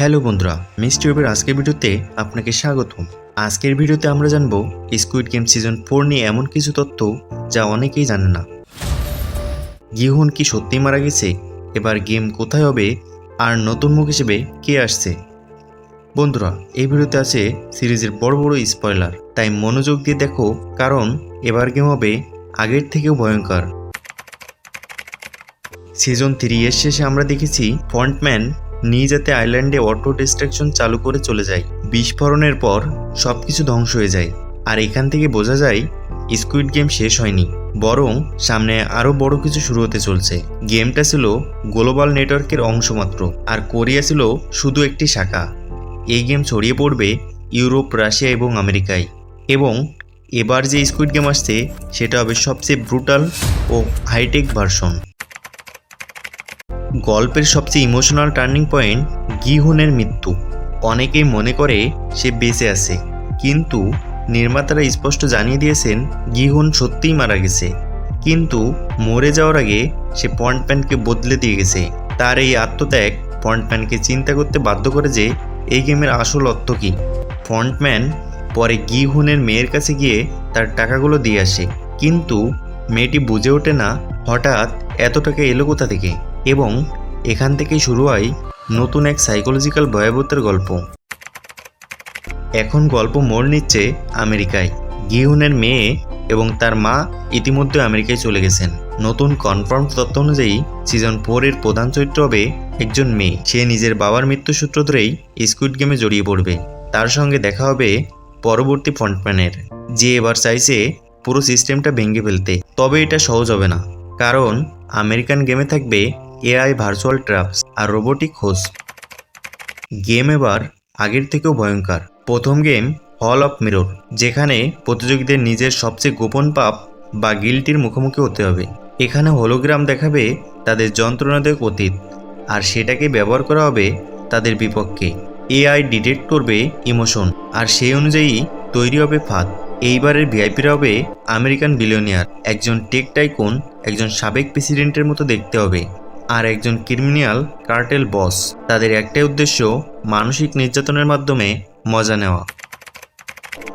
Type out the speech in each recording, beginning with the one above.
Hello বন্ধুরা মিস্টি ওয়েবের আজকের ভিডিওতে আপনাকে স্বাগতম। আজকের ভিডিওতে আমরা জানব স্কুইড গেম সিজন ফোর নিয়ে এমন কিছু তথ্য যা অনেকেই জানে না। গিহুন কি সত্যি মারা গেছে? এবার গেম কোথায় হবে? আর নতুন মুখ হিসেবে কে আসছে? বন্ধুরা, এই ভিডিওতে আছে সিরিজের বড় বড় স্পয়লার তাই মনোযোগ দিয়ে দেখো, কারণ এবার গেম হবে আগের থেকেও ভয়ঙ্কর। সিজন থ্রি এর শেষে আমরা দেখেছি ফন্টম্যান নিজাতে আইল্যান্ডে অটো ডিস্ট্রাকশন চালু করে চলে যায়। বিস্ফোরণের পর সব কিছু ধ্বংস হয়ে যায়। আর এখান থেকে বোঝা যায় স্কুইড গেম শেষ হয়নি। বরং সামনে আরও বড় কিছু শুরু হতে চলছে। গেমটা ছিল গ্লোবাল নেটওয়ার্কের অংশ মাত্র আর কোরিয়া ছিল শুধু একটি শাখা। এই গেম ছড়িয়ে পড়বে ইউরোপ, রাশিয়া এবং আমেরিকায়। এবং এবার যে স্কুইড গেম আসছে, সেটা হবে সবচেয়ে ব্রুটাল ও হাইটেক ভার্সন গল্পের সবচেয়ে ইমোশনাল টার্নিং পয়েন্ট গিহুনের মৃত্যু। অনেকেই মনে করে সে বেঁচে আছে, কিন্তু নির্মাতারা স্পষ্ট জানিয়ে দিয়েছেন গিহুন সত্যিই মারা গেছে। কিন্তু মরে যাওয়ার আগে সে পয়েন্টপ্যানকে বদলে দিয়ে গেছে। তার এই আত্মত্যাগ ফন্টম্যানকে চিন্তা করতে বাধ্য করে যে এই গেমের আসল অর্থ কী। ফন্টম্যান পরে গিহুনের মেয়ের কাছে গিয়ে তার টাকাগুলো দিয়ে আসে, কিন্তু মেয়েটি বুঝে ওঠে না হঠাৎ এত টাকা এলো কোথা থেকে। এবং এখান থেকে শুরু হয় নতুন এক সাইকোলজিক্যাল ভয়াবহতার গল্প। এখন গল্প মোড় নিচ্ছে আমেরিকায়। গিহুনের মেয়ে এবং তার মা ইতিমধ্যে আমেরিকায় চলে গেছেন। নতুন কনফার্ম তথ্য অনুযায়ী সিজন ফোর এর প্রধান চরিত্র হবে একজন মেয়ে। সে নিজের বাবার মৃত্যু সূত্র ধরেই স্কুইড গেমে জড়িয়ে পড়বে। তার সঙ্গে দেখা হবে পরবর্তী ফ্রন্টম্যানের যে এবার চাইছে পুরো সিস্টেমটা ভেঙে ফেলতে। তবে এটা সহজ হবে না। কারণ আমেরিকান গেমে থাকবে এআই ভার্চুয়াল ট্রাপস আর রোবোটিক হোস্ট গেম এবার আগের থেকেও ভয়ঙ্কর। প্রথম গেম হল অফ মিরর যেখানে প্রতিযোগীদের নিজের সবচেয়ে গোপন পাপ বা গিলটির মুখোমুখি হতে হবে। এখানে হলোগ্রাম দেখাবে তাদের যন্ত্রণাদায়ক অতীত আর সেটাকে ব্যবহার করা হবে তাদের বিপক্ষে। এআই ডিটেক্ট করবে ইমোশন আর সেই অনুযায়ী তৈরি হবে ফাঁদ। এইবারের ভিআইপিরা হবে আমেরিকান বিলিয়নিয়ার একজন টেক টাইকুন একজন সাবেক প্রেসিডেন্টের মতো দেখতে হবে। আর একজন ক্রিমিনাল কার্টেল বস। তাদের একটাই উদ্দেশ্য, মানসিক নির্যাতনের মাধ্যমে মজা নেওয়া।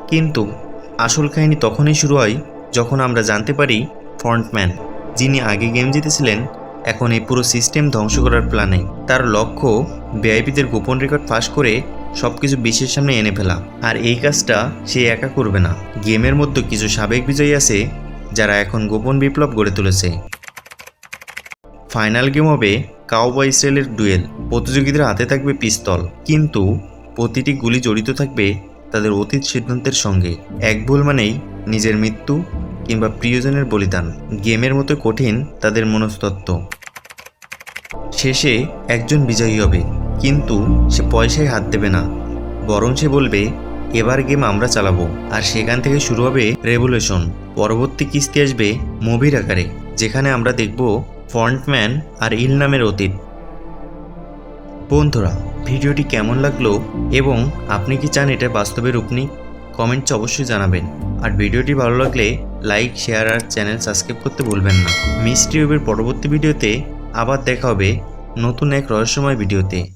কিন্তু আসল কাহিনী তখনই শুরু হয় যখন আমরা জানতে পারি ফ্রন্টম্যান, যিনি আগে গেম জিতেছিলেন, এখন এই পুরো সিস্টেম ধ্বংস করার প্ল্যানে। তার লক্ষ্য ভিআইপিদের গোপন রেকর্ড ফাঁস করে সব কিছু বিশ্বের সামনে এনে ফেলা। আর এই কাজটা সে একা করবে না। গেমের মধ্যে কিছু সাবেক বিজয়ী আছে, যারা এখন গোপন বিপ্লব গড়ে তুলেছে। ফাইনাল গেম হবে কাউবয় স্টাইলের ডুয়েল। প্রতিযোগীদের হাতে থাকবে পিস্তল। কিন্তু প্রতিটি গুলি জড়িত থাকবে তাদের অতীত সিদ্ধান্তের সঙ্গে। এক ভুল মানেই নিজের মৃত্যু কিংবা প্রিয়জনের বলিদান। গেমের মতো কঠিন তাদের মনস্তত্ত্ব। শেষে একজন বিজয়ী হবে, কিন্তু সে পয়সায় হাত দেবে না। বরং সে বলবে, এবার গেম আমরা চালাবো। আর সেখান থেকে শুরু হবে রেভলিউশন। পরবর্তী কিস্তি আসবে মুভির আকারে, যেখানে আমরা দেখব ফ্রন্টম্যান আর ইল নামের অতীত। বন্ধুরা, ভিডিওটি কেমন লাগল এবং আপনি কি চান এটা বাস্তবে রূপ নিক, কমেন্টস অবশ্যই জানাবেন। আর ভিডিওটি ভালো লাগলে লাইক, শেয়ার আর চ্যানেল সাবস্ক্রাইব করতে ভুলবেন না। মিস্ট্রি ওয়েবের পরবর্তী ভিডিওতে আবার দেখা হবে নতুন এক রহস্যময় ভিডিওতে।